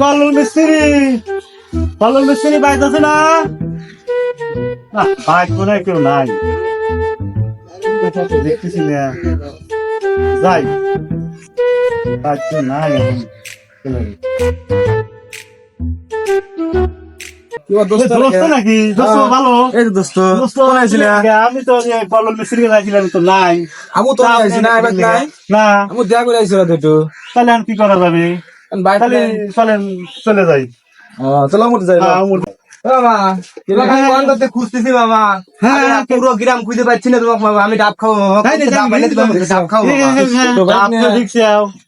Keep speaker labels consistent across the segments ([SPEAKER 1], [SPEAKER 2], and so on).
[SPEAKER 1] কলম মিস্ত্রি কলম মিস্ত্রি বাইক আছে না? বাইক হয় কেউ নাই। দেখতেছি না। যাই। বাইক কেউ নাই এখন। আমি তো মিস্ত্রি যাইছিলাম তো নাই।
[SPEAKER 2] আমু তো নাই
[SPEAKER 1] না।
[SPEAKER 2] আমু দেয়া করে আইছিল তো
[SPEAKER 1] তাহলে কি করা যাবে? চলেন চলে যাই।
[SPEAKER 2] চলো যাই
[SPEAKER 1] হ্যাঁ,
[SPEAKER 2] মামা খুঁজতেছি মামা
[SPEAKER 1] হ্যাঁ,
[SPEAKER 2] পুরো গ্রাম খুঁজে পাচ্ছি না তোমাকে মামা আমি ডাব খাব মামা
[SPEAKER 1] হ্যাঁ,
[SPEAKER 2] ডাব আমাকে ডাব
[SPEAKER 1] হ্যাঁ, হ্যাঁ, হ্যাঁ,
[SPEAKER 2] তো
[SPEAKER 1] ডাব তো দেখছি,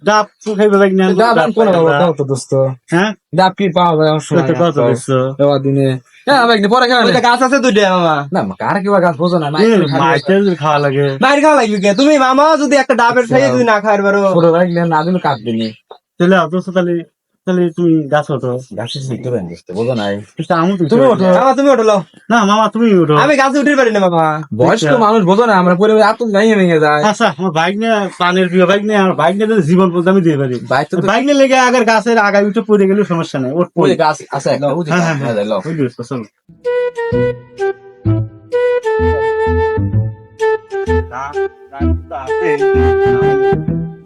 [SPEAKER 1] ডাব তো খাইবে লাগি না,
[SPEAKER 2] ডাব
[SPEAKER 1] ডাব
[SPEAKER 2] কোন দাও তো দোস্ত।
[SPEAKER 1] হ্যাঁ?
[SPEAKER 2] ডাব কি পাওয়া যায়
[SPEAKER 1] কত?
[SPEAKER 2] দিনে। হ্যাঁ গাছ আছে দুইটা মামা না কার কি গাছ বোঝো না
[SPEAKER 1] মাইকেল খাওয়া লাগে।
[SPEAKER 2] বাইরে খাওয়া লাগবে কে? তুমি মামা যদি একটা ডাবের খাইয়ে যদি না খাওয়ার পারো। না দিলে
[SPEAKER 1] তাহলে অথচ তাহলে তাহলে তুমি গাছ ওঠো।
[SPEAKER 2] গাছে শিখতে পারেন বোঝো নাই।
[SPEAKER 1] আমি
[SPEAKER 2] তুমি ওঠো। মামা তুমি ওঠো লও।
[SPEAKER 1] না মামা তুমি ওঠো।
[SPEAKER 2] আমি গাছে উঠে পারি না মামা। বয়স্ক মানুষ বোঝো না আমরা পরিবার আত্ম যাই ভেঙে যায়
[SPEAKER 1] আচ্ছা আমার বাইক নিয়ে প্রাণের প্রিয় বাইক নিয়ে আমার বাইক নিয়ে জীবন পর্যন্ত আমি দিয়ে পারি।
[SPEAKER 2] বাইক তো
[SPEAKER 1] বাইক নিয়ে লেগে আগের গাছের আগায় উঠে পড়ে গেলে সমস্যা নেই ওর
[SPEAKER 2] ওই গাছ আছে একটা যে
[SPEAKER 1] হ্যাঁ, হ্যাঁ,
[SPEAKER 2] হ্যাঁ,
[SPEAKER 1] তো, চলো।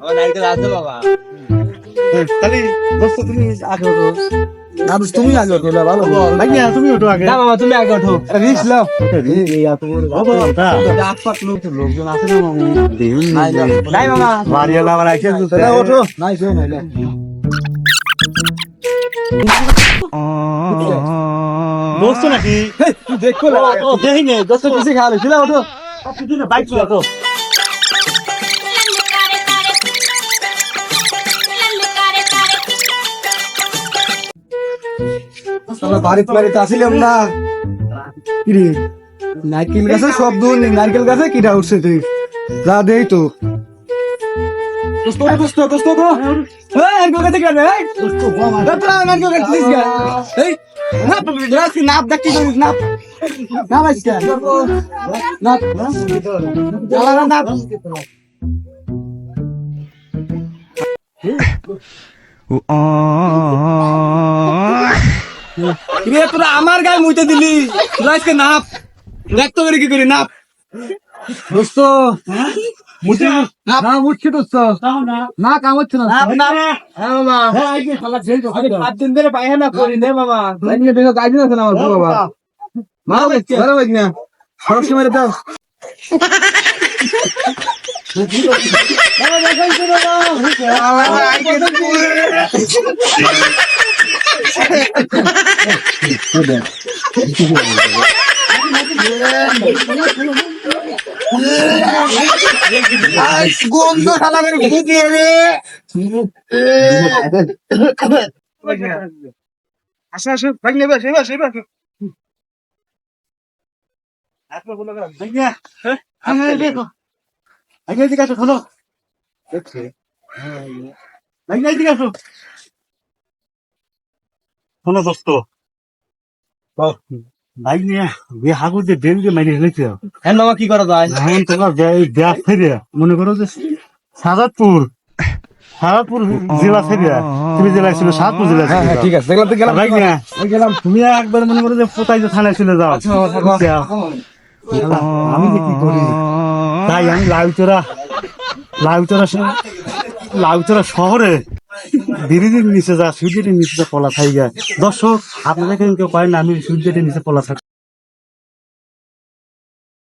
[SPEAKER 2] আমার আছে বাবা।
[SPEAKER 1] তাহলে দোস্ত তুমি আগে ওঠো।
[SPEAKER 2] না তুমি আগে ওঠো না, ভালো।
[SPEAKER 1] বাইক নিয়ে তুমি ওঠো আগে।
[SPEAKER 2] না মামা তুমি আগে ওঠো। রিস্ক লাও
[SPEAKER 1] লোকজন আছে না মামু দেখুন
[SPEAKER 2] নাই মামা
[SPEAKER 1] বাড়িওয়ালা আবার আইসে
[SPEAKER 2] ওঠো। নাই কেউ
[SPEAKER 1] দোস্ত নাকি?
[SPEAKER 2] দেখো না।
[SPEAKER 1] দেখি নে
[SPEAKER 2] কিছু খাওয়া ছিল ওঠো।
[SPEAKER 1] বাইক চলা
[SPEAKER 2] বাড়িতে বাড়িতে না। কিরে? নারকেল গাছে সব দূর নারকেল গাছে কিটা উঠছে তুই? যা দেই তো। দোস্ত দোস্ত তোরা আমার গায়ে মুইতে দিলি তোরা আজকে নাপ দেখ তো করে কি করি নাপ দোস্ত মুছে না মুছছে দোস্ত না কাম হচ্ছে না হ্যাঁ মামা সাত দিন ধরে পায়খানা করি নে মামা লাইনে দেখো গাড়ি আছে না আমার বাবা মা না সরক মেরে দাও
[SPEAKER 3] গন্ধ শালা করে
[SPEAKER 1] হ্যাঁ দেখো আসো। শোনো দোস্ত। বাইক নিয়ে বে হাগুর যে বেল দিয়ে মারি ফেলেছে
[SPEAKER 2] হ্যাঁ মামা কি করা যায়?
[SPEAKER 1] এখন তোমার ব্যাস ফেরিয়া মনে করো যে সাজাদপুর সাজাদপুর জেলা ফেরিয়া তুমি জেলায় ছিল সাতপুর জেলা
[SPEAKER 2] ঠিক আছে দেখলাম তো গেলাম।
[SPEAKER 1] বাইক নিয়ে
[SPEAKER 2] গেলাম।
[SPEAKER 1] তুমি একবার মনে করো যে পোতাই যে থানায় চলে যাও।
[SPEAKER 2] আচ্ছা, থাকো।
[SPEAKER 1] যাও। আমি যে কি করি তাই আমি লাউচোরা লাউচোরা লাউচোরা শহরে ব্রিজের নিচে যা সূর্যের নিচে পলা খাই যায় দর্শক, আপনাদের কিন্তু কয়েন আমি সূর্যের নিচে পলা থাকি